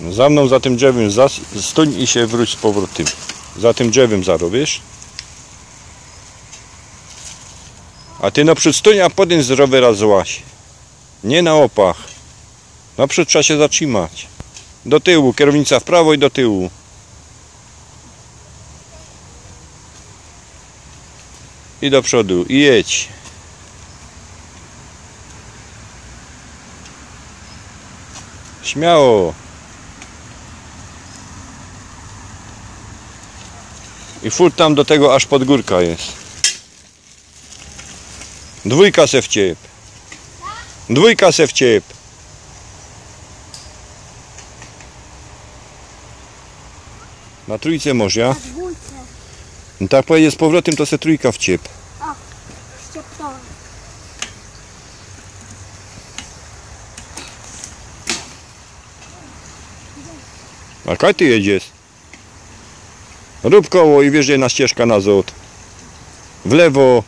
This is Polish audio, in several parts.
Za mną, za tym drzewem, zas, stoń i się wróć z powrotem. Za tym drzewem zarobisz. A ty naprzód stoń, a potem z rowera złaś. Nie na opach. Naprzód trzeba się zatrzymać. Do tyłu, kierownica w prawo i do tyłu. I do przodu, i jedź. Śmiało. I furt tam do tego aż pod górka jest. Dwójka se wciep. Dwójka se wciep. Na trójce może, ja? Na dwójce. No tak pojedzie z powrotem, to se trójka wciep. Ściepnąłem. A kaj ty jedziesz? Rób koło i wjeżdżaj na ścieżkę na zot. W lewo.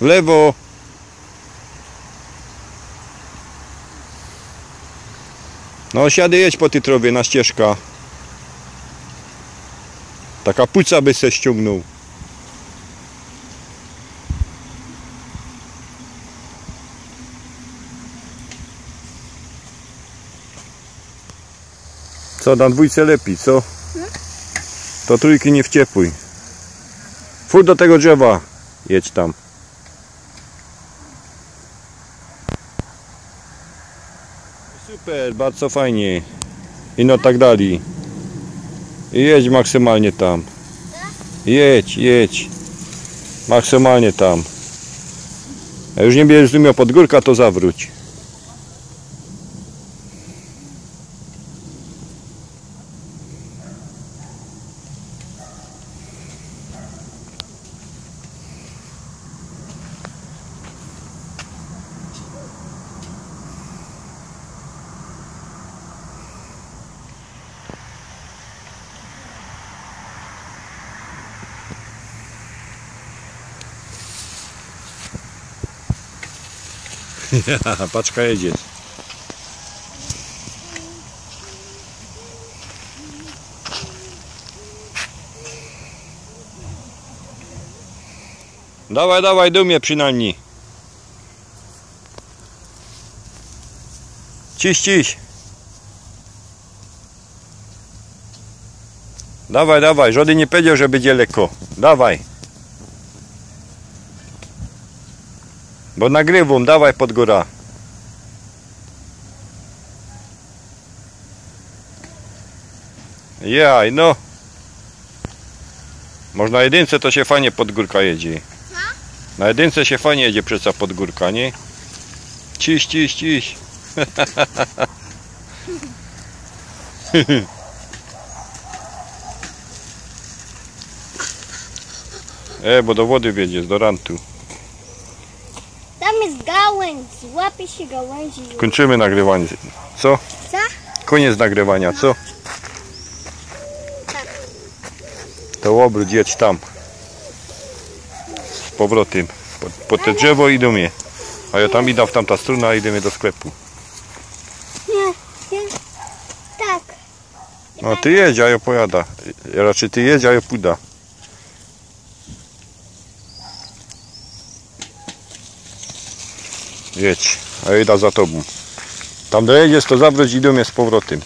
W lewo. No siady jedź po tej trowie na ścieżka. Taka puca by se ściągnął. Co, na dwójce lepiej, co? To trójki nie wciepłuj. Fur do tego drzewa. Jedź tam. Super, bardzo fajnie. I no tak dalej. Jedź maksymalnie tam. Jedź, jedź. Maksymalnie tam. Już nie będziesz umiał pod górka, to zawróć. Paczka jedzie. Dawaj, dawaj, dumie przynajmniej. Ciś, ciś. Dawaj, dawaj, żaden nie powiedział, że będzie lekko. Dawaj. Bo nagrywam, dawaj pod góra. Jaj, no. Można na jedynce to się fajnie pod górka jedzie. Na jedynce się fajnie jedzie przeca pod górka, nie? Ciś, ciś, ciś. E, bo do wody wiedzie, do rantu. Gałęź. Złapie się gałęzi. Kończymy nagrywanie. Co? Co? Koniec nagrywania, co? Tak. To obróć, jedź tam. Z powrotem. Po, po te drzewo i do mnie. A ja tam idę w tamta strona, a idziemy do sklepu. Nie, nie. Tak. No ty jedź, a ja pojada. Raczej ty jedź, a ja pójdę. Jedź, a idę za tobą. Tam dojedziesz, to zawróć i do mnie z powrotem.